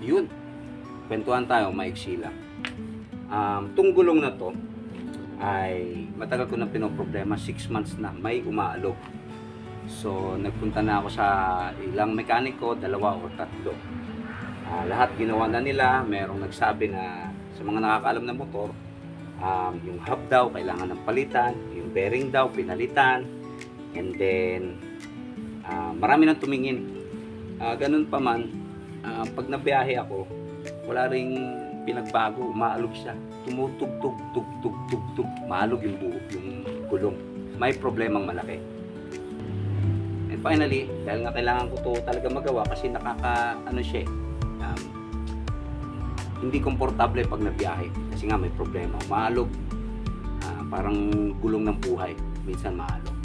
yun, kwentuhan tayo, maiksi lang. Um, tung gulong na to, ay matagal ko na pinoproblema, 6 months na, may umaalog. So, nagpunta na ako sa ilang mekaniko, dalawa o tatlo. Ah, lahat ginawa na nila, merong nagsabi na sa mga nakakaalam ng motor, um, yung hub daw kailangan ng palitan, yung bearing daw pinalitan, and then ah, marami nang tumingin. Ah, ganun pa man, ah, pag nabiyahe ako, wala ring pinagbago, umaalog siya. Tumutugtog, tugtog, tugtog, maalog yung buo, yung gulong. May problemang malaki. And finally, dahil nga kailangan ko to talaga magawa kasi nakaka, ano siya um, hindi komportable pag nabiyahe kasi nga may problema. Maalog, ah, parang gulong ng buhay, minsan maalog.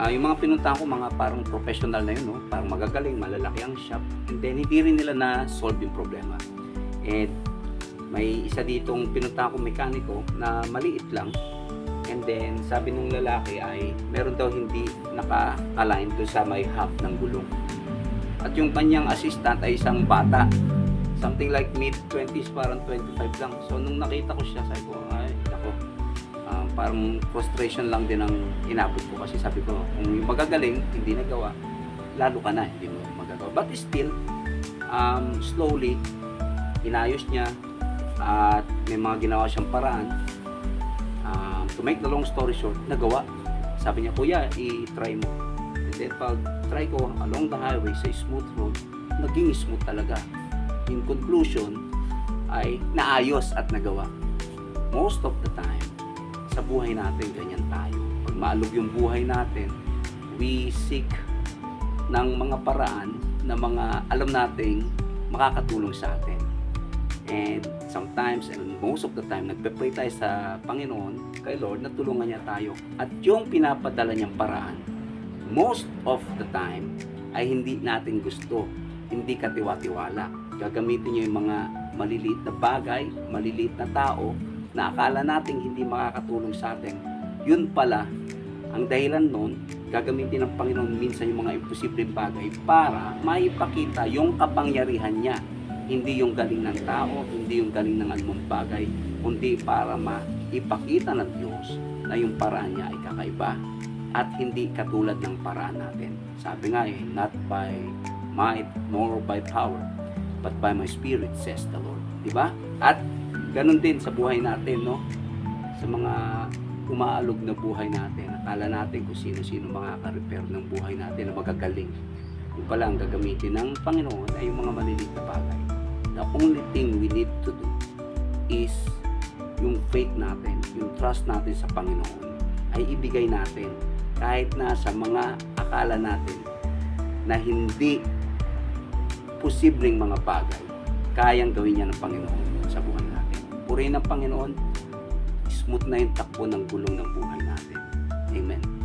Ah, yung mga pinuntahan ko, mga parang professional na yun, no? parang magagaling, malalaki ang shop. And then, hindi rin nila na-solve yung problema. And may isa ditong pinuntahan ko mekaniko na maliit lang. And then, sabi nung lalaki ay meron daw hindi naka-align doon sa may hub ng gulong. At yung kanyang assistant ay isang bata. Something like mid-20s, parang 25 lang. So, nung nakita ko siya, sabi ko, ah, parang frustration lang din ang inabot ko. Kasi sabi ko, kung yung magagaling, hindi nagawa, lalo ka na, hindi mo magagawa. But still, um, slowly, inayos niya at may mga ginawa siyang paraan. Um, to make the long story short, nagawa. Sabi niya, kuya, i-try mo. And then pag try ko along the highway sa smooth road, naging smooth talaga. In conclusion, ay naayos at nagawa. Most of the time, sa buhay natin, ganyan tayo. Pag maalog yung buhay natin, we seek ng mga paraan na mga alam nating makakatulong sa atin. And sometimes, and most of the time, nagpe-pray tayo sa Panginoon, kay Lord, na tulungan niya tayo. At yung pinapadala niyang paraan, most of the time, ay hindi natin gusto, hindi katiwa-tiwala. Gagamitin niyo yung mga maliliit na bagay, maliliit na tao, na akala natin hindi makakatulong sa atin. Yun pala, ang dahilan nun, gagamitin ng Panginoon minsan yung mga imposibleng bagay para maipakita yung kapangyarihan niya hindi yung galing ng tao, hindi yung galing ng anumang bagay, kundi para maipakita ng Diyos na yung paraan niya ay kakaiba at hindi katulad ng paraan natin. Sabi nga eh, not by might nor by power, but by my spirit, says the Lord. Di ba? At ganun din sa buhay natin, no? Sa mga umaalog na buhay natin, akala natin kung sino-sino makaka-repair ng buhay natin na magagaling. Yung pala ang gagamitin ng Panginoon ay yung mga maliliit na bagay the only thing we need to do is yung faith natin, yung trust natin sa Panginoon ay ibigay natin kahit na sa mga akala natin na hindi posibleng mga bagay, kayang gawin niya ng Panginoon sa buhay. Purihin ng Panginoon, smooth na yung takbo ng gulong ng buhay natin. Amen.